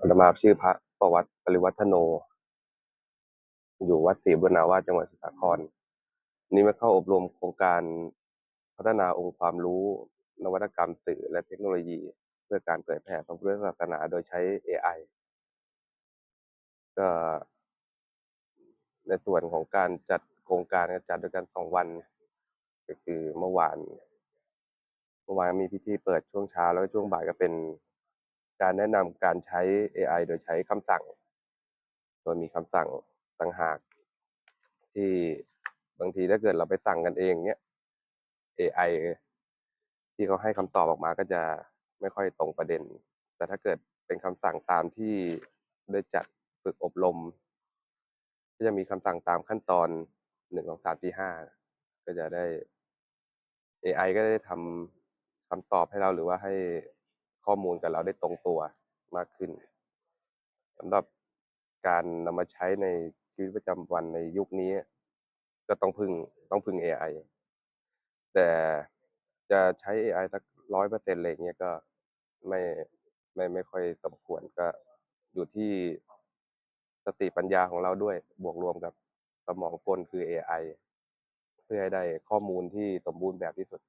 อาตมาชื่อพระประวัติปริวัฒโน อยู่วัดศรีบุญนาวาสจังหวัดสมุทรสาคร นี่มาเข้าอบรมโครงการพัฒนาองค์ความรู้ นวัตกรรมสื่อและเทคโนโลยี เพื่อการเผยแผ่พระพุทธศาสนาโดยใช้ AI ก็ในส่วนของการจัดโครงการก็จัดโดยกันสองวัน ก็คือเมื่อวาน เมื่อวานมีพิธีเปิดช่วงเช้าแล้วก็ช่วงบ่ายก็เป็น การแนะนำการใช้ AI โดยใช้คำสั่ง โดยมีคำสั่งต่างหาก ที่บางทีถ้าเกิดเราไปสั่งกันเองเนี้ย AI ที่เขาให้คำตอบออกมาก็จะไม่ค่อยตรงประเด็น แต่ถ้าเกิดเป็นคำสั่งตามที่ได้จัดฝึกอบรม ก็จะมีคำสั่งตามขั้นตอนหนึ่งสองสามสี่ห้าก็จะได้ AI ก็ได้ทำคำตอบให้เราหรือว่าให้ ข้อมูลกับเราได้ตรงตัวมากขึ้นสำหรับการนำมาใช้ในชีวิตประจำวันในยุคนี้ ก็ต้องพึ่งต้องพึ่ง AI แต่จะใช้ AI สักร้อยเปอร์เซ็นต์อะไรเงี้ยก็ไม่ไม่ไม่ค่อยสมควรก็อยู่ที่สติปัญญาของเราด้วยบวกรวมกับสมองกลคือ AI เพื่อให้ได้ข้อมูลที่สมบูรณ์แบบที่สุด